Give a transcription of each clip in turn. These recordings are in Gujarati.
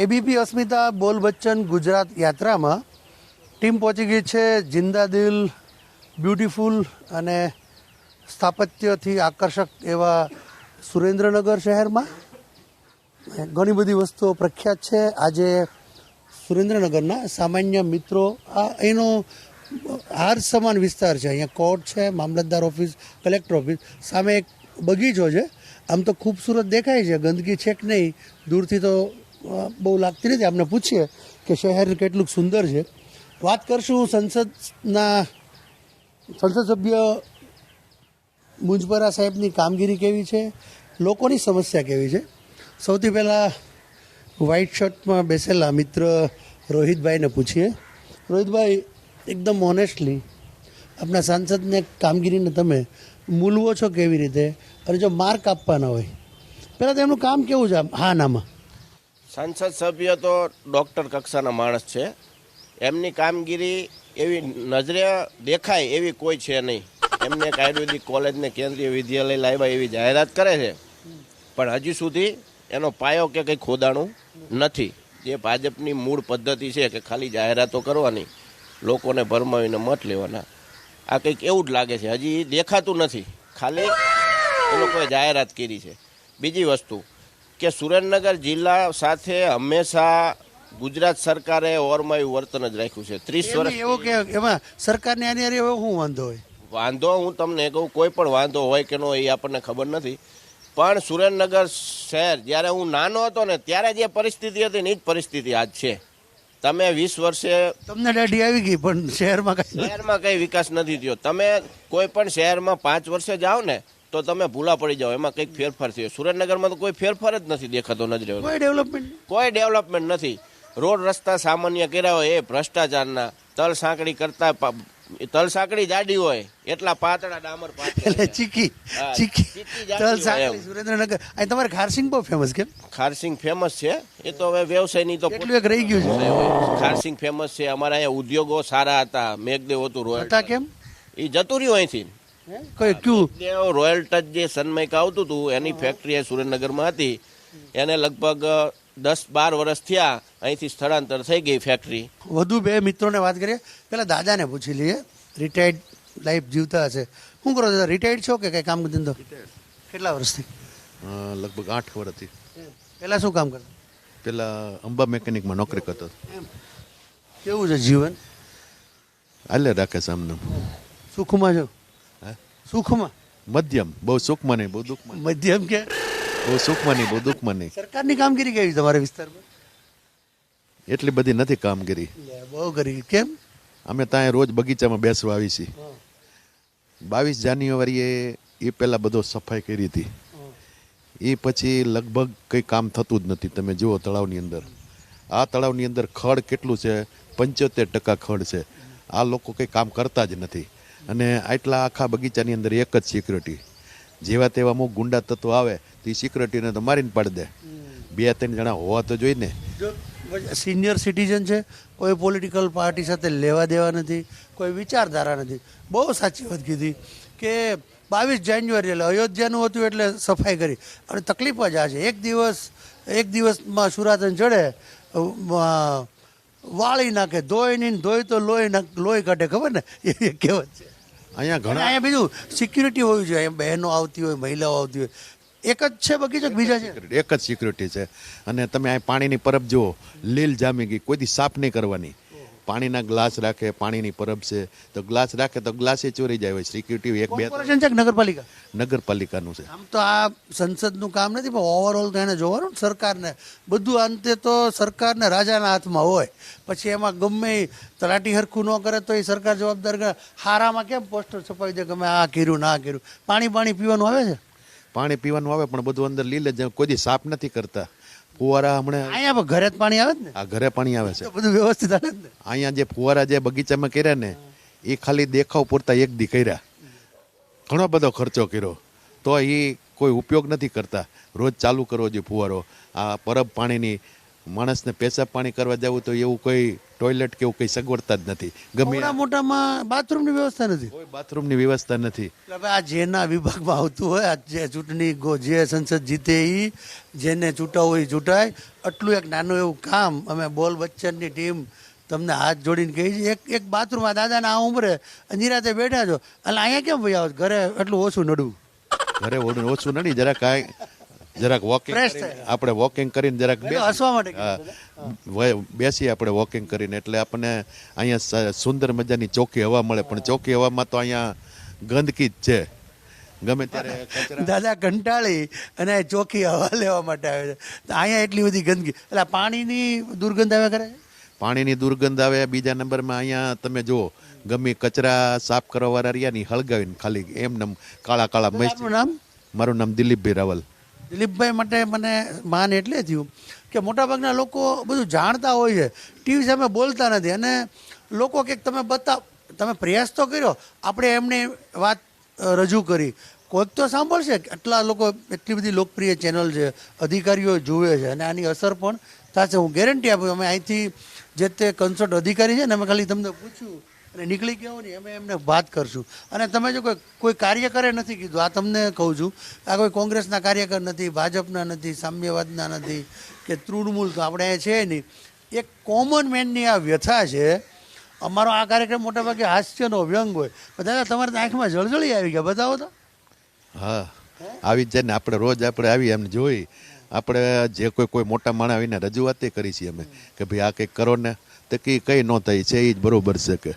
એબીપી અસ્મિતા બોલ બચ્ચન ગુજરાત યાત્રામાં ટીમ પહોંચી ગઈ છે જિંદા દિલ બ્યુટીફુલ અને સ્થાપત્યથી આકર્ષક એવા સુરેન્દ્રનગર શહેરમાં. ઘણી બધી વસ્તુઓ પ્રખ્યાત છે. આજે સુરેન્દ્રનગરના સામાન્ય મિત્રો, આ એનો હાર સમાન વિસ્તાર છે. અહીંયા કોર્ટ છે, મામલતદાર ઓફિસ, કલેક્ટર ઓફિસ, સામે એક બગીચો છે. આમ તો ખૂબસૂરત દેખાય છે. ગંદકી છે કે નહીં. દૂરથી તો બહુ લાગતી નથી. આપણે પૂછીએ કે શહેર કેટલું સુંદર છે. વાત કરશું સંસદના સંસદ સભ્ય મુંજપરા સાહેબની કામગીરી કેવી છે, લોકોની સમસ્યા કેવી છે. સૌથી પહેલાં વ્હાઇટ શર્ટમાં બેસેલા મિત્ર રોહિતભાઈને પૂછીએ. રોહિતભાઈ, એકદમ ઓનેસ્ટલી આપણા સાંસદને કામગીરીને તમે મૂલવો છો કેવી રીતે? અને જો માર્ક આપવાના હોય, પહેલાં તો એમનું કામ કેવું છે? હા નામાં સંસદ સભ્ય તો ડૉક્ટર કક્ષાના માણસ છે. એમની કામગીરી એવી નજરે દેખાય એવી કોઈ છે નહીં. એમને એક આયુર્વેદિક કોલેજને કેન્દ્રીય વિદ્યાલય લાવ્યા એવી જાહેરાત કરે છે. પણ હજી સુધી એનો પાયો કે કંઈ ખોદાણું નથી. જે ભાજપની મૂળ પદ્ધતિ છે કે ખાલી જાહેરાતો કરવાની, લોકોને ભરમાવીને મત લેવાના. આ કંઈક એવું જ લાગે છે. હજી દેખાતું નથી. ખાલી એ લોકોએ જાહેરાત કરી છે. બીજી વસ્તુ કે સુરેન્દ્રનગર જિલ્લા સાથે હંમેશા ગુજરાત સરકારે ઓરમાયું વર્તન જ રાખ્યું છે. ત્રીસ વર્ષ એવું કે એમાં સરકારને આની અરે શું વાંધો હોય? વાંધો હું તમને કહું કોઈ પણ વાંધો હોય કે નો એ આપણને ખબર નથી. પણ સુરેન્દ્રનગર શહેર જ્યારે હું નાનો હતો ને ત્યારે જે પરિસ્થિતિ હતી ને એ જ પરિસ્થિતિ આજ છે. તમે વીસ વર્ષે તમને દાઢી આવી ગઈ પણ શહેરમાં શહેરમાં કઈ વિકાસ નથી થયો. તમે કોઈ પણ શહેરમાં પાંચ વર્ષે જાઓ ને તો તમે ભૂલા પડી જાઓ. એમાં કંઈક ફેરફાર થયો. સુરેન્દ્રનગરમાં તો કોઈ ફેરફાર જ નથી દેખાતો નજરે. કોઈ ડેવલપમેન્ટ કોઈ ડેવલપમેન્ટ નથી. રોડ રસ્તા સામાન્ય કર્યા હોય એ ભ્રષ્ટાચારના તલ સાંકડી કરતા તલ સાંકડી જાડી હોય એટલા પાતળા ડામર એટલે ચીકી ચીકી તલ સાંકડી સુરેન્દ્રનગર. અહીં તમારે ખારસિંગ બહુ ફેમસ કેમ? ખારસિંગ ફેમસ છે. એ તો હવે વ્યવસાયની તો કેટલું એક રહી ગયું છે. ખારસિંગ ફેમસ છે. અમારા અહીંયા ઉદ્યોગો સારા હતા. મેઘદેવ હતું રોડ હતા કેમ? એ જતું રહ્યું અહીંથી? કોઈ ક્યુ રોયલ ટચ જે સનમાઇક આવતું હતું એની ફેક્ટરી એ સુરેન્દ્રનગરમાં હતી એને લગભગ દસ બાર વર્ષ થયા અહીંથી સ્થળાંતર થઈ ગઈ ફેક્ટરી વધુ બે મિત્રોને વાત કરીએ. પેલા દાદાને પૂછી લઈએ. રિટાયર્ડ લાઈફ જીવતા હશે. શું કરો દાદા રિટાયર્ડ છો કે કઈ કામ ધંધો કેટલા વર્ષથી? લગભગ આઠ વર્ષથી પહેલાં શું કામ કરતા પેલા અંબા મેકેનિકમાં નોકરી કરતો કેવું છે જીવન? હાલે રાખે છે આમને. સુખમાં છો? સુખમાં. મધ્યમ. બહુ સુખમાં નહીં બહુ દુઃખમાં મધ્યમ કે? બહુ સુખમાં નહીં બહુ દુઃખમાં નહીં. સરકારની કામગીરી કેવી તમારા વિસ્તારમાં? એટલી બધી નથી કામગીરી. બહુ કરી કેમ? અમે ત્યાં રોજ બગીચામાં બેસવા આવી છીએ. બાવીસ જાન્યુઆરીએ એ પહેલાં બધો સફાઈ કરી હતી. એ પછી લગભગ કંઈ કામ થતું જ નથી. તમે જુઓ તળાવની અંદર. આ તળાવની અંદર ખડ કેટલું છે? પંચોતેર ટકા ખડ છે. આ લોકો કંઈ કામ કરતા જ નથી. અને આટલા આખા બગીચાની અંદર એક જ સિક્યુરિટી જેવા તેવા અમુક ગુંડા તત્વો આવે તો એ સિક્યુરિટીને તો મારીને પાડી દે. બે ત્રણ જણા હોવા તો જોઈને સિનિયર સિટીઝન છે કોઈ પોલિટિકલ પાર્ટી સાથે લેવા દેવા નથી કોઈ વિચારધારા નથી. બહુ સાચી વાત કીધી કે બાવીસ જાન્યુઆરી એટલે અયોધ્યાનું હતું એટલે સફાઈ કરી. અને તકલીફ જ આ છે. એક દિવસ એક દિવસમાં સુરાતન ચડે વાળી નાખે ધોઈ નહીં ધોઈ તો લોહી નાખ લોહી કાઢે ખબર ને? એ કહેવત છે. અહીંયા ઘણા અહીંયા બીજું સિક્યુરિટી હોવી જોઈએ. બહેનો આવતી હોય મહિલાઓ આવતી હોય. એક જ છે બગીચો બીજા છે? એક જ સિક્યુરિટી છે. અને તમે અહીં પાણીની પરબ જુઓ. લીલ જામી ગઈ કોઈ દી સાફ નહીં કરવાની. પાણીના ગ્લાસ રાખે પાણીની પરબ છે. તો ગ્લાસ રાખે તો ગ્લાસે ચોરી જાય હોય. સિક્યુરિટી એક બે કોર્પોરેશન છે કે નગરપાલિકા? નગરપાલિકાનું છે. આમ તો આ સંસદનું કામ નથી પણ ઓવરઓલ તો એને જોવાનું ને સરકારને. બધું અંતે તો સરકારને રાજાના હાથમાં હોય. પછી એમાં ગમે તલાટી હરખું ન કરે તો એ સરકાર જવાબદાર હારામાં કેમ પોસ્ટર છપાવી દે કે અમે આ કર્યું ના કર્યું? પાણી પાણી પીવાનું આવે છે? પાણી પીવાનું આવે પણ બધું અંદર લીલે કોઈ સાફ નથી કરતા. ફુવારા હમણાં અહીંયા પણ ઘરે જ પાણી આવે જ ને? આ ઘરે પાણી આવે છે. તો બધું વ્યવસ્થિત જ ને? અહીંયા જે ફુવારા જે બગીચામાં કર્યા ને એ ખાલી દેખાવ પૂરતા એક દી કર્યા. ઘણો બધો ખર્ચો કર્યો. તો એ કોઈ ઉપયોગ નથી કરતા. રોજ ચાલુ કરવો જોઈએ ફુવારો. આ પરબ પાણીની માણસને પેશાબ પાણી કરવા જવું તો એવું કોઈ ટોયલેટ કે એવું કંઈ સગવડતા જ નથી. ગમે મોટા મોટામાં બાથરૂમની વ્યવસ્થા નથી. કોઈ બાથરૂમની વ્યવસ્થા નથી. હવે આ જેના વિભાગમાં આવતું હોય આ જે ચૂંટણી જે સંસદ જીતે એ જેને ચૂંટાવું હોય એ ચૂંટાય. આટલું એક નાનું એવું કામ અમે બોલ બચ્ચનની ટીમ તમને હાથ જોડીને કહી છે એક એક બાથરૂમમાં દાદાના આ ઉંમરે નિરાતે બેઠા છો. એટલે અહીંયા કેમ ભાઈ આવો ઘરે એટલું ઓછું નડવું. ઘરે ઓછું ઓછું જરા કાંઈ જરાક વોકિંગ આપણે વોકિંગ કરીને જરાક હસવા માટે હા, બેસીએ આપણે વોકિંગ કરીને. એટલે આપણને અહીંયા સુંદર મજાની ચોખ્ખી હવા મળે. પણ ચોખ્ખી હવામાં તો અહીંયા ગંદકી જ છે. ગમે ત્યારે દાદા કંટાળી અને ચોખ્ખી હવા લેવા માટે આવે છે. અહીંયા એટલી બધી ગંદકી એટલે પાણીની દુર્ગંધ આવે કરે પાણીની દુર્ગંધ આવે. બીજા નંબરમાં અહીંયા તમે જુઓ ગમે કચરા સાફ કરવા વાળા રહ્યા ને હળગાવીને ખાલી એમ નામ કાળા કાળા મસ્ત નામ? મારું નામ દિલીપભાઈ રાવલ. દિલીપભાઈ માટે મને માન એટલે થયું કે મોટાભાગના લોકો બધું જાણતા હોય છે, ટીવી સામે બોલતા નથી. અને લોકો કંઈક તમે બતાવ તમે પ્રયાસ તો કર્યો, આપણે એમને વાત રજૂ કરી. કોઈક તો સાંભળશે આટલા લોકો, એટલી બધી લોકપ્રિય ચેનલ છે, અધિકારીઓ જુએ છે અને આની અસર પણ થશે. હું ગેરંટી આપું અમે અહીંથી જે તે કન્સર્ટ અધિકારી છે ને, અમે ખાલી તમને પૂછ્યું અને નીકળી ગયો ને અમે એમને વાત કરશું. અને તમે જો કોઈ કોઈ કાર્યકરે નથી કીધું, આ તમને કહું છું, આ કોઈ કોંગ્રેસના કાર્યકર નથી, ભાજપના નથી, સામ્યવાદના નથી કે તૃણમૂલ તો આપણે છે નહીં. એક કોમન મેનની આ વ્યથા છે, અમારો આ કાર્યક્રમ મોટાભાગે હાસ્યનો વ્યંગ હોય. દાદા, તમારે આંખમાં જળજળી આવી ગયા બતાવો તો. હા, આવી જ ને આપણે રોજ આપણે આવી એમ જોઈ. આપણે જે કોઈ કોઈ મોટા માણસ આવીને રજૂઆત કરી છીએ અમે, કે ભાઈ આ કંઈક કરો ને, તો કઈ કઈ ન થઈ છે એ જ બરોબર છે કે.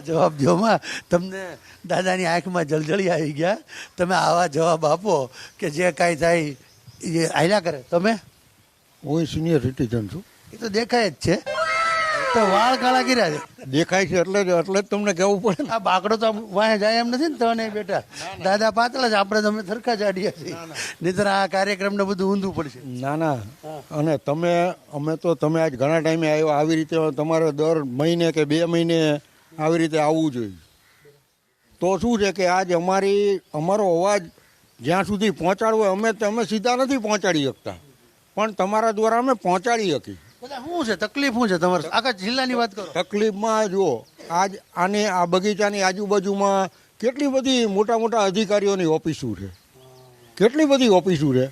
જવાબ જોમાં તમને દાદાની આંખમાં જળજળી આવી ગયા. તમે આવા જવાબ આપો કે જે કાંઈ થાય એ આયલા કરે. તમે? હું સિનિયર સિટીઝન છું. એ તો દેખાય જ છે. તો વાળ કાળા કર્યા છે. દેખાય છે એટલે જ એટલે જ તમને કહેવું પડે આ બાકડો તો વાંહે જાય એમ નથી ને તને બેટા. દાદા પાતળા છે આપણે તમે થરખા જાડીયા છીએ. નહીતર આ કાર્યક્રમને બધું ઊંધું પડશે. ના ના. અને તમે અમે તો તમે આજ ઘણા ટાઈમે આવ્યા આવી રીતે તમારે દર મહિને કે બે મહિને આવી રીતે આવવું જોઈએ. તો શું છે કે આજ અમારી અમારો અવાજ જ્યાં સુધી પહોંચાડવો અમે તમે સીધા નથી પહોંચાડી શકતા. પણ તમારા દ્વારા અમે પહોંચાડી શકી શું છે? તકલીફ શું છે તમારે? આખા જિલ્લાની વાત કરો. તકલીફમાં જુઓ આજ આને આ બગીચાની આજુબાજુમાં કેટલી બધી મોટા મોટા અધિકારીઓની ઓફિસો છે. કેટલી બધી ઓફિસો છે.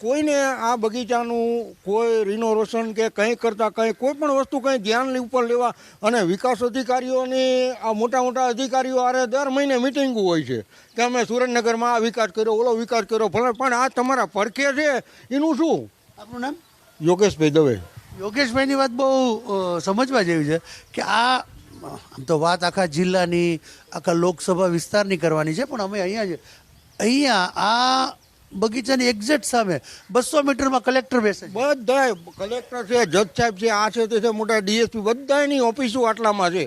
કોઈને આ બગીચાનું કોઈ રિનોવેશન કે કંઈ કરતાં કંઈ કોઈ પણ વસ્તુ કંઈ ધ્યાન ઉપર લેવા અને વિકાસ અધિકારીઓની આ મોટા મોટા અધિકારીઓ આરે દર મહિને મિટિંગ હોય છે કે અમે સુરેન્દ્રનગરમાં આ વિકાસ કર્યો ઓલો વિકાસ કર્યો ભલે પણ આ તમારા પડખે છે એનું શું? આપનું નામ? યોગેશભાઈ દવે. યોગેશભાઈની વાત બહુ સમજવા જેવી છે કે આ આમ તો વાત આખા જિલ્લાની આખા લોકસભા વિસ્તારની કરવાની છે પણ અમે અહીંયા જ અહીંયા આ બગીચાની એક્ઝેક્ટ સામે બસો મીટરમાં કલેક્ટર બેસે બધા બધાય કલેક્ટર છે જજ સાહેબ છે આ છે તે છે મોટા ડીએસપી બધાની ઓફિસો આટલામાં છે.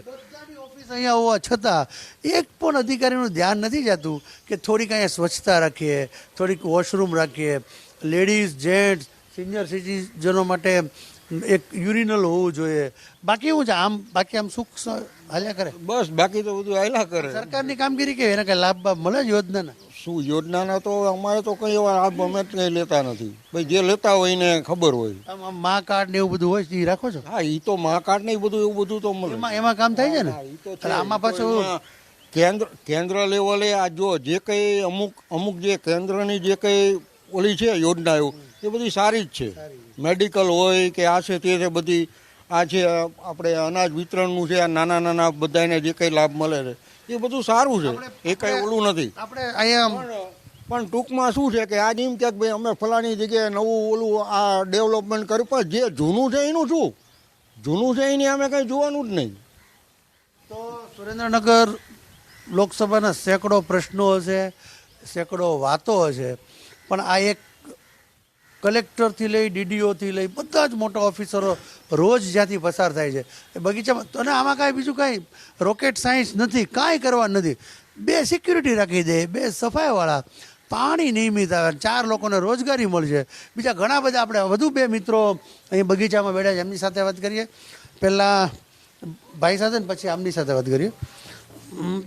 ઓફિસ અહીંયા હોવા છતાં એક પણ અધિકારીનું ધ્યાન નથી જતું કે થોડીક અહીંયા સ્વચ્છતા રાખીએ થોડીક વોશરૂમ રાખીએ. લેડીઝ જેન્ટ્સ સિનિયર સિટીઝનો માટે એક યુરિનલ હોવું જોઈએ. બાકી શું છે? આમ બાકી આમ સુખ હાલ્યા કરે? બસ બાકી તો બધું હાલ્યા કરે. સરકારની કામગીરી કે એને કઈ લાભ બાભ મળે જ યોજનાના? શું યોજનાના તો અમારે તો કઈ એવા લાભ અમે જ કંઈ લેતા નથી. ભાઈ જે લેતા હોય એને ખબર હોય. મા કાર્ડ ને એવું બધું હોય એ રાખો છો? હા એ તો મહાકાર્ડ ને એ બધું એવું બધું તો મળે. એમાં કામ થાય છે ને? આમાં પાછું કેન્દ્ર કેન્દ્ર લેવલે આ જો જે કંઈ અમુક અમુક જે કેન્દ્રની જે કંઈ ઓલી છે યોજનાઓ એ બધી સારી જ છે. મેડિકલ હોય કે આ છે તે છે બધી આ છે આપણે અનાજ વિતરણનું છે આ નાના નાના બધાને જે કંઈ લાભ મળે છે. એ બધું સારું છે. એ કંઈ ઓલું નથી. આપણે અહીંયા પણ ટૂંકમાં શું છે કે આજ એમ કે ભાઈ અમે ફલાણી જગ્યાએ નવું ઓલું આ ડેવલપમેન્ટ કર્યું પણ જે જૂનું છે એનું શું? જૂનું છે એની અમે કંઈ જોવાનું જ નહીં. તો સુરેન્દ્રનગર લોકસભાના સેંકડો પ્રશ્નો હશે સેંકડો વાતો હશે પણ આ એક કલેક્ટરથી લઈ ડીડીઓથી લઈ બધા જ મોટા ઓફિસરો રોજ જ્યાંથી પસાર થાય છે. એ બગીચામાં અને આમાં કાંઈ બીજું કાંઈ રોકેટ સાયન્સ નથી, કાંઈ કરવા નથી. બે સિક્યુરિટી રાખી દે, બે સફાઈવાળા, પાણી નિયમિત આવે ચાર લોકોને રોજગારી મળશે. બીજા ઘણા બધા આપણે વધુ બે મિત્રો અહીં બગીચામાં બેઠા છે, એમની સાથે વાત કરીએ. પહેલાં ભાઈ સાથે ને પછી આમની સાથે વાત કરીએ.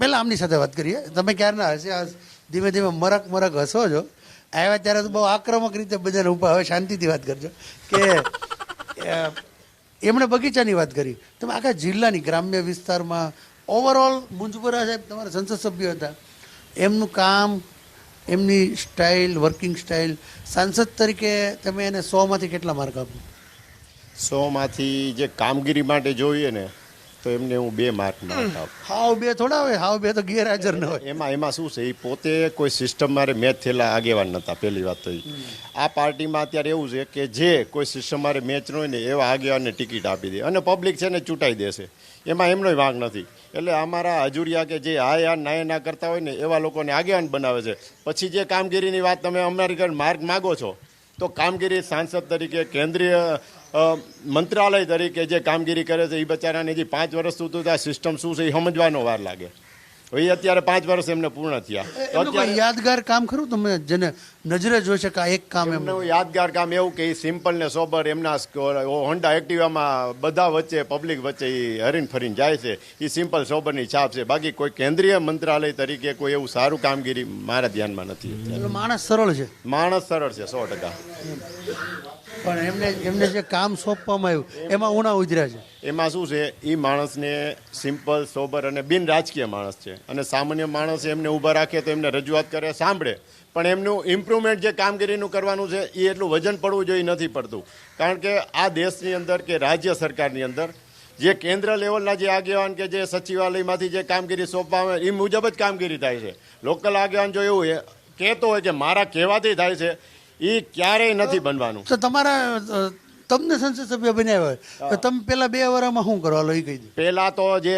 પહેલાં આમની સાથે વાત કરીએ. તમે ક્યારના હશે? આ ધીમે ધીમે મરક મરક હસો છો. આવ્યા ત્યારે તો બહુ આક્રમક રીતે બધાને ઊભા હવે શાંતિથી વાત કરજો. કે એમણે બગીચાની વાત કરી. તમે આખા જિલ્લાની ગ્રામ્ય વિસ્તારમાં ઓવરઓલ મુંજપુરા સાહેબ તમારા સંસદ સભ્ય હતા. એમનું કામ, એમની સ્ટાઇલ વર્કિંગ સ્ટાઇલ સાંસદ તરીકે તમે એને સોમાંથી કેટલા માર્ક આપો સોમાંથી જે કામગીરી માટે જોઈએ ને તો એમને હું બે માર્ક માર્ક હાવ બે થોડા હોય હાવ બે તો ગેરહાજર ન હોય. એમાં એમાં શું છે એ પોતે કોઈ સિસ્ટમ મારે મેચ થયેલા આગેવાન નહોતા પહેલી વાત તો આ પાર્ટીમાં અત્યારે એવું છે કે જે કોઈ સિસ્ટમ મારે મેચ ન હોય ને એવા આગેવાનને ટિકિટ આપી દે. અને પબ્લિક છે ને ચૂંટાઈ દેશે. એમાં એમનો વાંક નથી. એટલે અમારા હજુરિયા કે જે હા યા ના ના કરતા હોય ને એવા લોકોને આગેવાન બનાવે છે. પછી જે કામગીરીની વાત તમે અમારી ઘર માર્ગ માગો છો તો કામગીરી સાંસદ તરીકે કેન્દ્રીય મંત્રાલય તરીકે જે કામગીરી કરે છે એ બચારાને જે પાંચ વર્ષ સુધી આ સિસ્ટમ શું છે એ સમજવાનો વાર લાગે. એ અત્યારે પાંચ વર્ષ એમને પૂર્ણ થયા. યાદગાર કામ ખરું? તમે જેને નજરે જોઈ શકે એક કામ એમનું. યાદગાર કામ એવું કે સિમ્પલ ને સોબર એમના હોન્ડા એક્ટિવામાં બધા વચ્ચે પબ્લિક વચ્ચે એ હરીન ફરીને જાય છે. એ સિમ્પલ સોબરની છાપ છે. બાકી કોઈ કેન્દ્રીય મંત્રાલય તરીકે કોઈ એવું સારું કામગીરી મારા ધ્યાનમાં નથી. માણસ સરળ છે. માણસ સરળ છે સો ટકા. પણ એમને એમને જે કામ સોંપવામાં આવ્યું એમાં ઉણા ઉજર્યા છે. એમાં શું છે? એ માણસને સિમ્પલ સોબર અને બિન રાજકીય માણસ છે. અને સામાન્ય માણસ એમને ઊભા રાખે તો એમને રજૂઆત કરે સાંભળે. પણ એમનું ઇમ્પ્રુવમેન્ટ જે કામગીરીનું કરવાનું છે એ એટલું વજન પડવું જોઈએ નથી પડતું. કારણ કે આ દેશની અંદર કે રાજ્ય સરકારની અંદર જે કેન્દ્ર લેવલના જે આગેવાન કે જે સચિવાલયમાંથી જે કામગીરી સોંપવામાં આવે, એ મુજબ જ કામગીરી થાય છે. લોકલ આગેવાન જો એવું કહેતો હોય કે મારા કહેવાથી થાય છે એ ક્યારેય નથી બનવાનું. તો તમારા તમને સંસદ સભ્ય બન્યા હોય તો તમે પેલા બે વરામાં શું કરો? લઈ એ કહી દો. પહેલા તો જે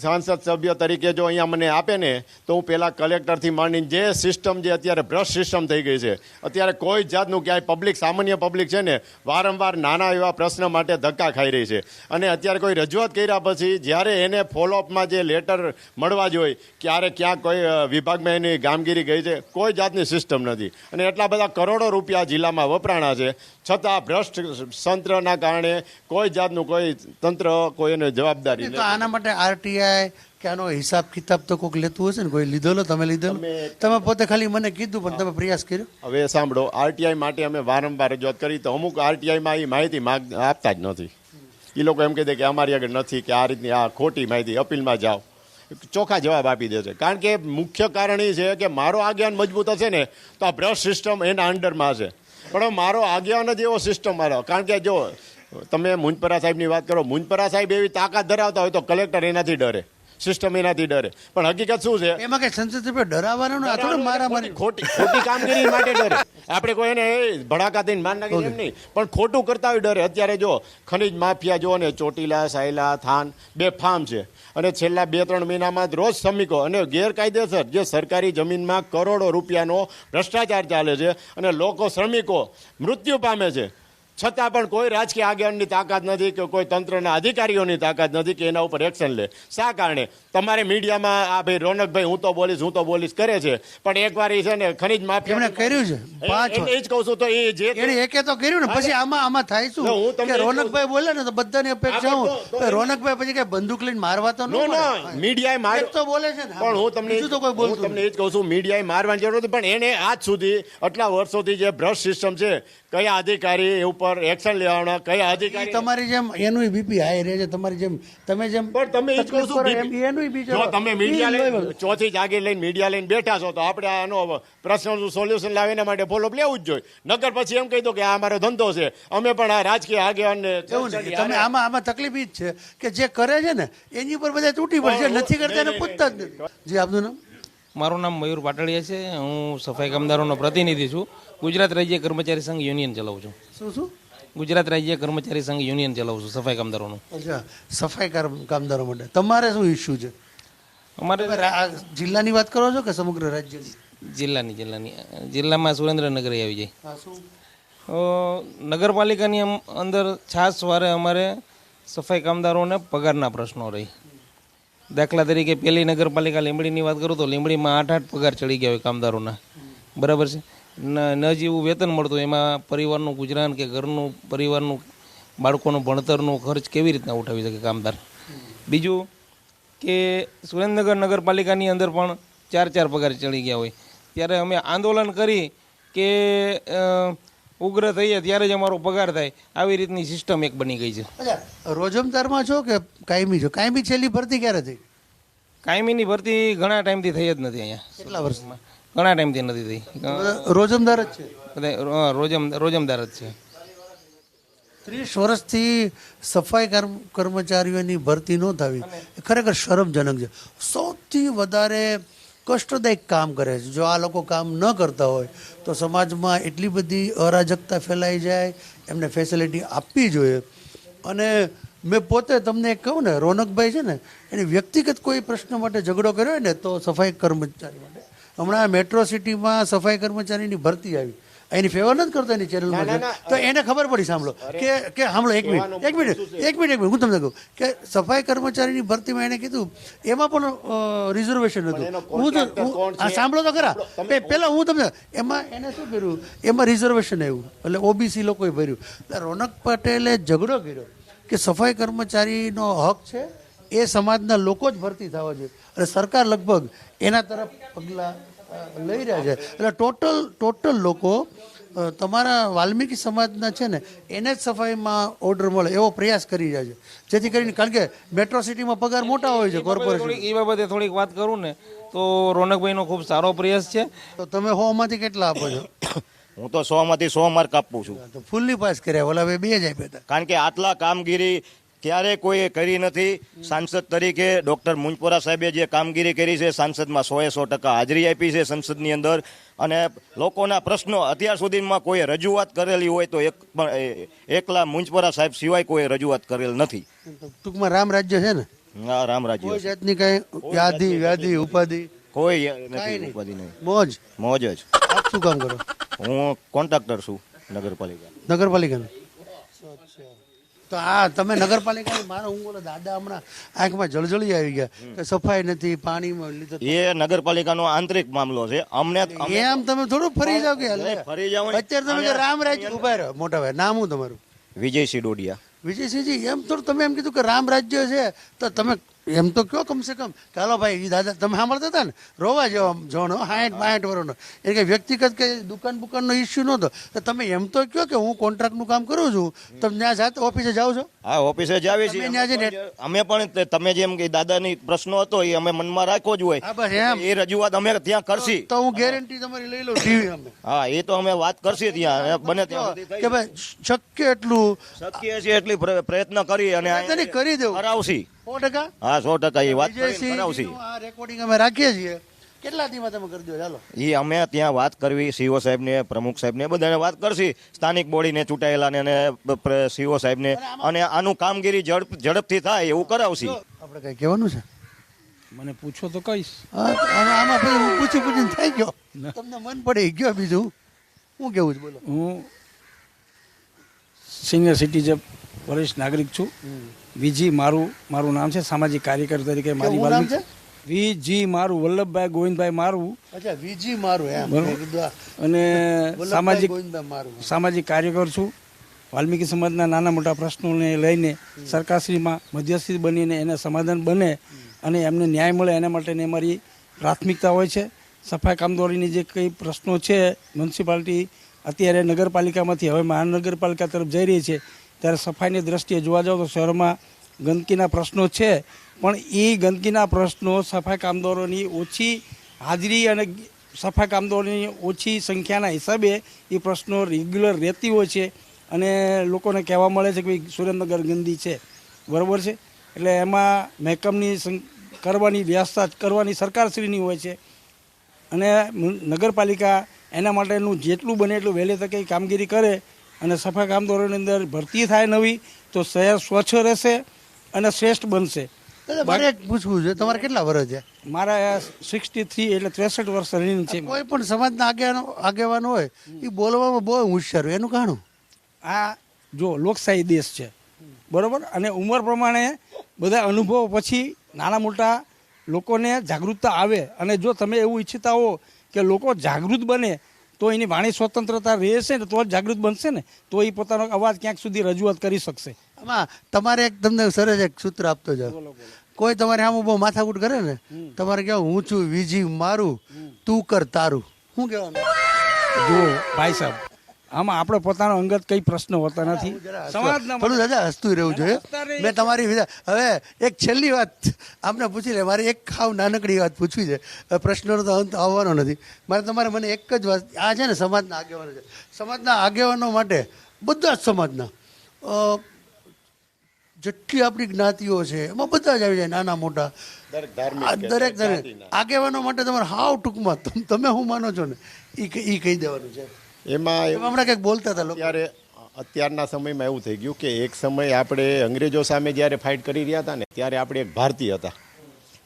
સાંસદ સભ્ય તરીકે જો અહીંયા મને આપે ને તો હું પેલા કલેક્ટરથી માંડીને જે સિસ્ટમ જે અત્યારે બ્રશ સિસ્ટમ થઈ ગઈ છે અત્યારે કોઈ જાતનું ક્યાંય પબ્લિક સામાન્ય પબ્લિક છે ને વારંવાર નાના એવા પ્રશ્ન માટે ધક્કા ખાઈ રહી છે. અને અત્યારે કોઈ રજૂઆત કર્યા પછી જ્યારે એને ફોલોઅપમાં જે લેટર મળવા જોઈએ ક્યારે ક્યાં કોઈ વિભાગમાં એની કામગીરી ગઈ છે કોઈ જાતની સિસ્ટમ નથી. અને એટલા બધા કરોડો રૂપિયા જિલ્લામાં વપરાણા છે. છતાં ભ્રષ્ટ તંત્રના કારણે કોઈ જાતનું કોઈ તંત્ર કોઈ એને જવાબદારી તો આના માટે આરટીઆઈ કે આનો હિસાબ કિતાબ તો કોઈક લેતું હશે ને કોઈ લીધેલો તમે લીધેલો તમે પોતે ખાલી મને કીધું પણ તમે પ્રયાસ કર્યો. હવે સાંભળો આરટીઆઈ માટે અમે વારંવાર રજૂઆત કરી તો અમુક આરટીઆઈમાં એ માહિતી માગ આપતા જ નથી. એ લોકો એમ કહી દે કે અમારી આગળ નથી કે આ રીતની આ ખોટી માહિતી અપીલમાં જાઓ. ચોખ્ખા જવાબ આપી દે છે. કારણ કે મુખ્ય કારણ એ છે કે મારો આગેવાન મજબૂત હશે ને તો આ ભ્રષ્ટ સિસ્ટમ એના અંડરમાં હશે. પણ મારો આગેવાનો જ એવો સિસ્ટમ મારો કારણ કે જો તમે મુંજપરા સાહેબની વાત કરો મુંજપરા સાહેબ એવી તાકાત ધરાવતા હોય તો કલેક્ટર એનાથી ડરે. સિસ્ટમ એનાથી ડરે. પણ હકીકત શું છે? એમાં કઈ સંસદ સભ્ય ડરાવવાનો ને આ થોડું મારા મારી ખોટી ખોટી કામગીરી માટે ડરે. આપણે કોઈ એને એ ભડાકા દઈને માન નાખી એમ નહીં. પણ ખોટું કરતા હોય ડરે. અત્યારે જો ખનીજ માફિયા જો ને ચોટીલા સાયલા થાન બે ફાર્મ છે. અને છેલ્લા બે ત્રણ મહિનામાં જ રોજ શ્રમિકો અને ગેરકાયદેસર જે સરકારી જમીનમાં કરોડો રૂપિયાનો ભ્રષ્ટાચાર ચાલે છે અને લોકો શ્રમિકો મૃત્યુ પામે છે. છતાં પણ કોઈ રાજકીય આગેવાનની તાકાત નથી કે કોઈ તંત્રના અધિકારીઓની તાકાત નથી કે એના ઉપર એક્શન લે. શા કારણે? તમારે મીડિયામાં આ ભાઈ રોનકભાઈ હું તો બોલીશ હું તો બોલીશ કરે છે. પણ એકવાર એ છે ને ખનીજ એમણે માફિયા કર્યું છે. પાંચ એ જ કહું છું તો એ જે એને એકે તો કર્યું ને. પછી આમાં આમાં થાય શું? કે રોનકભાઈ બોલે ને તો બધાની અપેક્ષા હું કે રોનકભાઈ પછી કઈ બંદૂક લઈને મારવા તો ન મીડિયાએ માર તો બોલે છે પણ હું તમને શું તો કોઈ બોલું બોલતું તમને એ જ કહું છું મીડિયાએ મારવાની જરૂર નથી. પણ એને આજ સુધી આટલા વર્ષોથી જે બ્રશ સિસ્ટમ છે કયા અધિકારી ઉપર એક્શન લેવાના કયા અધિકારી તમારી જેમ એનું બીપી હાઈ રહે છે. તમારી જેમ તમે જેમ પણ તમે એ જ એનું જો તમે મીડિયા લઈને ચોથી જાગીર લઈને મીડિયા લઈને બેઠા છો તો આપણે આનો પ્રશ્નનું સોલ્યુશન લાવે એના માટે ફોલોઅપ લેવું જ જોઈએ. નકર પછી એમ કહી દો કે આ અમારો ધંધો છે અમે પણ આ રાજકીય આગેવાનને તમે આમાં આમાં તકલીફ જ છે કે જે કરે છે ને એની ઉપર બધા તૂટી પડશે નથી કરતા એને પૂછતા જ નથી જી આપનું નામ? મારું નામ મયુર પાટડિયા છે હું સફાઈ કામદારોનો પ્રતિનિધિ છું. ગુજરાત રાજ્ય કર્મચારી સંઘ યુનિયન ચલાવું છું. શું શું? ગુજરાત રાજ્ય કર્મચારી સંઘ યુનિયન ચલાવું છું સફાઈ કામદારોનું. અચ્છા સફાઈ કામદારો માટે. તમારે શું ઇસ્યુ છે? અમારે જિલ્લાની વાત કરો છો કે સમગ્ર રાજ્યની? જિલ્લાની જિલ્લાની. જિલ્લામાં સુરેન્દ્રનગર આવી જાય. નગરપાલિકાની અંદર છાસ વારે અમારે સફાઈ કામદારોને પગારના પ્રશ્નો રહી. દાખલા તરીકે પહેલી નગરપાલિકા લીંબડીની વાત કરું તો લીંબડીમાં આઠ આઠ પગાર ચડી ગયા હોય કામદારોના. બરાબર છે? ન ન જેવું વેતન મળતું એમાં પરિવારનું ગુજરાન કે ઘરનું પરિવારનું બાળકોનું ભણતરનું ખર્ચ કેવી રીતના ઉઠાવી શકે કામદાર? બીજું કે સુરેન્દ્રનગર નગરપાલિકાની અંદર પણ ચાર ચાર પગાર ચડી ગયા હોય. ત્યારે અમે આંદોલન કરી કે ઉગ્ર થઈએ ત્યારે જ અમારો પગાર થાય. આવી રીતની સિસ્ટમ એક બની ગઈ છે. રોજમદારમાં છો કે કાયમી છો? કાયમી છેલ્લી ભરતી ક્યારે થઈ? કાયમીની ભરતી ઘણા ટાઈમથી થઈ જ નથી અહીંયા. કેટલા વર્ષમાં? ઘણા ટાઈમથી નથી થઈ. રોજમદાર જ છે? બધા રોજમ રોજમદાર જ છે. ત્રીસ વર્ષથી સફાઈ કર્મચારીઓની ભરતી ન થવી. એ ખરેખર શરમજનક છે. સૌથી વધારે કષ્ટદાયક કામ કરે છે. જો આ લોકો કામ ન કરતા હોય તો સમાજમાં એટલી બધી અરાજકતા ફેલાઈ જાય એમને ફેસિલિટી આપવી જોઈએ. અને મેં પોતે તમને કહું ને રોનકભાઈ છે ને એની વ્યક્તિગત કોઈ પ્રશ્ન માટે ઝઘડો કર્યો હોય ને તો સફાઈ કર્મચારી માટે. હમણાં મેટ્રો સિટીમાં સફાઈ કર્મચારીની ભરતી આવી. એની ફેવર નથી કરતો એની ચેનલમાં તો એને ખબર પડી સાંભળો. કે કે સાંભળો એક મિનિટ એક મિનિટ એક મિનિટ એક મિનિટ હું તમને કહું કે સફાઈ કર્મચારીની ભરતીમાં એને કીધું એમાં પણ રિઝર્વેશન હતું. હું તો સાંભળો તો ખરા. પે- પેલા હું તમને એમાં એને શું કર્યું? એમાં રિઝર્વેશન આવ્યું. એટલે ઓબીસી લોકોએ ભર્યું. રોનક પટેલે ઝઘડો કર્યો કે સફાઈ કર્મચારીનો હક છે એ સમાજના લોકો જ ભરતી થવા જોઈએ. અને સરકાર લગભગ એના તરફ પગલાં લઈ રહ્યા છે. એટલે ટોટલ ટોટલ લોકો તમારા વાલ્મીકી સમાજના છે ને એને જ સફાઈમાં ઓર્ડર મળે એવો પ્રયાસ કરી રહ્યા છે. જેથી કરીને કારણ કે મેટ્રો સિટીમાં પગાર મોટા હોય છે કોર્પોરેશન એ બાબતે થોડીક વાત કરું ને તો રોનકભાઈનો ખૂબ સારો પ્રયાસ છે. તો તમે હોમાંથી કેટલા આપો છો? હું તો સો માંથી સો માર્ક આપું છું. તો ફૂલ્લી પાસ કર્યા ઓલા બે બે જ આપ્યા હતા. કારણ કે આટલા કામગીરી ક્યારે કોઈએ કરી નથી. સાંસદ તરીકે ડોક્ટર મુંજપોરા સાહેબે જે કામગીરી કરી છે સાંસદમાં સોએ સો ટકા હાજરી આપી છે સંસદની અંદર. અને લોકોના પ્રશ્નો અત્યાર સુધીમાં કોઈએ રજૂઆત કરેલી હોય તો એક પણ એકલા મુંજપોરા સાહેબ સિવાય કોઈએ રજૂઆત કરેલ નથી. ટૂંકમાં રામ રાજ્ય છે ને? હા રામ રાજ્ય કોઈ જાતની કઈ વ્યાધિ વ્યાધિ ઉપાધિ? કોઈ કાંઈ નથી ઉપાધિ નહીં. મોજ? મોજ જ. આપ શું કામ કરો? હું કોન્ટ્રાક્ટર છું નગરપાલિકા નગરપાલિકાનું? તો આ તમે નગરપાલિકા મારા હું બોલો દાદા હમણાં આંખમાં જળજળી આવી ગયા. કે સફાઈ નથી પાણીમાં લીધે એ નગરપાલિકાનો આંતરિક મામલો છે. અમને એમ તમે થોડું ફરી જાવ કે ફરી જાવ અત્યારે તમે રામ રાજ્ય ઊભા રહ્યો મોટા ભાઈ. નામ હું તમારું? વિજયસિંહ ડોડિયા. વિજયસિંહજી એમ થોડું તમે એમ કીધું કે રામ રાજ્ય છે તો તમે એમ તો કયો કમસે કમ? ચાલો ભાઈ એ દાદા તમે સાંભળતા હતા ને? રોવા જેવા જણો હાઠ બાઠ વર્ષનો એ કે વ્યક્તિગત કે દુકાન બુકાનનો ઇસ્યુ નહોતો. તો તમે એમ તો કહો કે હું કોન્ટ્રાક્ટનું કામ કરું છું તમે ત્યાં જાત ઓફિસે જાઓ છો? હા ઓફિસે જ આવી છીએ. અમે પણ તમે જેમ કે દાદાની પ્રશ્નો હતો એ અમે મનમાં રાખ્યો જ બસ હોય એમ. એ રજૂઆત અમે ત્યાં કરશી. તો હું ગેરંટી તમારી લઈ લઉં ટીવી અમે. હા એ તો અમે વાત કરશી ત્યાં. બને ત્યાં કે ભાઈ શક્ય એટલું શક્ય છે એટલી પ્રયત્ન કરી અને કરી દેવું. કરાવશી. સો ટકા? હા સો ટકા એ વાત કરાવશી. આ રેકોર્ડિંગ અમે રાખીએ છીએ. કેટલા દિવસ તમે કરી દો? ચાલો. એ અમે ત્યાં વાત કરવી સીઓ સાહેબને પ્રમુખ સાહેબને બધાને વાત કરશી. સ્થાનિક બોડીને ચૂંટાયેલાને અને સીઓ સાહેબને. અને આનું કામગીરી ઝડપ ઝડપથી થાય એવું કરાવશી. આપણે કઈ કહેવાનું છે? મને પૂછો તો કહીશ. હા, આમાં આમાં પછી હું પૂછી પૂછીને થઈ ગયો. તમને મન પડી ગયો બીજું. હું કેવું છું બોલો. હું સિનિયર સિટીઝન વરિષ્ઠ નાગરિક છું. વીજી મારું મારું નામ છે સામાજિક કાર્યકર તરીકે મારી નામ છે? વીજી મારું વલ્લભભાઈ ગોવિંદભાઈ મારું અચ્છા વીજી મારું એમ. અને સામાજિક મારું સામાજિક કાર્યકર છું. વાલ્મીકી સમાજના નાના મોટા પ્રશ્નોને લઈને સરકારશ્રીમાં મધ્યસ્થી બનીને એને સમાધાન બને અને એમને ન્યાય મળે એના માટેની અમારી પ્રાથમિકતા હોય છે. સફાઈ કામદારીની જે કંઈ પ્રશ્નો છે મ્યુનિસિપાલિટી અત્યારે નગરપાલિકામાંથી હવે મહાનગરપાલિકા તરફ જઈ રહી છે ત્યારે સફાઈની દ્રષ્ટિએ જોવા જાઓ તો શહેરમાં ગંદકીના પ્રશ્નો છે. પણ એ ગંદકીના પ્રશ્નો સફાઈ કામદારોની ઓછી હાજરી અને સફાઈ કામદારોની ઓછી સંખ્યાના હિસાબે એ પ્રશ્નો રેગ્યુલર રહેતી હોય છે અને લોકોને કહેવા મળે છે કે ભાઈ સુરેન્દ્રનગર ગંદી છે. બરાબર છે? એટલે એમાં મહેકમની કરવાની વ્યવસ્થા કરવાની સરકારશ્રીની હોય છે. અને નગરપાલિકા એના માટેનું જેટલું બને એટલું વહેલી તકે કામગીરી કરે અને સફાઈ કામદારોની અંદર ભરતી થાય નવી તો શહેર સ્વચ્છ રહેશે અને શ્રેષ્ઠ બનશે. મારે પૂછવું છે તમારે કેટલા વર્ષ છે? મારા સિક્સટી થ્રી એટલે ત્રેસઠ વર્ષ રહીને છે. કોઈ પણ સમાજના આગેવાનો આગેવાન હોય એ બોલવામાં બહુ હોશિયાર હોય. એનું કારણું? આ જો લોકશાહી દેશ છે. બરોબર? અને ઉંમર પ્રમાણે બધા અનુભવો પછી નાના મોટા લોકોને જાગૃતતા આવે. અને જો તમે એવું ઈચ્છતા હો કે લોકો જાગૃત બને તો એની વાણી સ્વતંત્રતા રહેશે ને તો જ જાગૃત બનશે ને તો એ પોતાનો અવાજ ક્યાંક સુધી રજૂઆત કરી શકશે. આમાં તમારે એક તમને સરસ એક સૂત્ર આપતો જાઓ કોઈ તમારે આમ બહુ માથાકૂટ કરે ને તમારે કેવું હું છું વીજી મારું તું કર તારું. શું કહેવાનું? જો ભાઈ સાહેબ આમાં આપણે પોતાનો અંગત કઈ પ્રશ્ન હોતા નથી. સમાજના થોડું દાદા હસતું રહેવું જોઈએ. મેં તમારી હવે એક છેલ્લી વાત આપને પૂછી લે મારી એક ખાવ નાનકડી વાત પૂછવી છે. પ્રશ્નોનો તો અંત આવવાનો નથી. મારે તમારે મને એક જ વાત આ છે ને સમાજના આગેવાનો છે. સમાજના આગેવાનો માટે બધા જ સમાજના જેટલી આપણી જ્ઞાતિઓ છે એમાં બધા જ આવી જાય નાના મોટા. દરેક દરેક આગેવાનો માટે તમારે હાવ ટૂંકમાં તમ- તમે હું માનો છો ને? એ એ કહી દેવાનું છે. એમાં હમણાં કંઈક બોલતા હતા ત્યારે અત્યારના સમયમાં એવું થઈ ગયું કે એક સમય આપણે અંગ્રેજો સામે જ્યારે ફાઇટ કરી રહ્યા હતા ને ત્યારે આપણે એક ભારતીય હતા.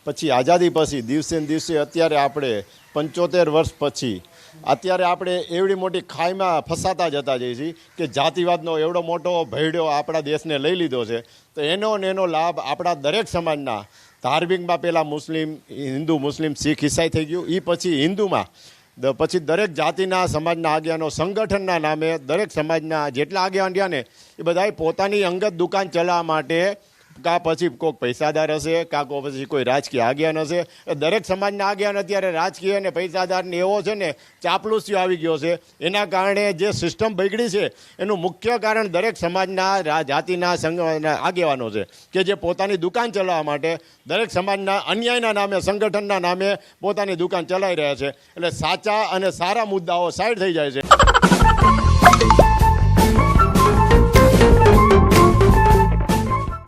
પછી આઝાદી પછી દિવસે ને દિવસે અત્યારે આપણે પંચોતેર વર્ષ પછી અત્યારે આપણે એવડી મોટી ખાઈમાં ફસાતા જતા જઈએ છીએ કે જાતિવાદનો એવડો મોટો ભયડો આપણા દેશને લઈ લીધો છે. તો એનો ને એનો લાભ આપણા દરેક સમાજના ધાર્મિકમાં પહેલાં મુસ્લિમ હિન્દુ મુસ્લિમ શીખ ઈસાઈ થઈ ગયું. એ પછી હિન્દુમાં પછી દરેક જાતિના સમાજના આગેવાનો સંગઠનના નામે દરેક સમાજના જેટલા આગેવાન રહ્યા ને, એ બધાએ પોતાની અંગત દુકાન ચલાવવા માટે કાં પછી કોઈક પૈસાદાર હશે, કાં કો પછી કોઈ રાજકીય આગેવાન હશે. દરેક સમાજના આગેવાન અત્યારે રાજકીય અને પૈસાદારને એવો છે ને, ચાપલુસ્યો આવી ગયો છે. એના કારણે જે સિસ્ટમ બગડી છે, એનું મુખ્ય કારણ દરેક સમાજના જાતિના આગેવાનો છે કે જે પોતાની દુકાન ચલાવવા માટે દરેક સમાજના અન્યાયના નામે, સંગઠનના નામે પોતાની દુકાન ચલાવી રહ્યા છે. એટલે સાચા અને સારા મુદ્દાઓ સાઈડ થઈ જાય છે.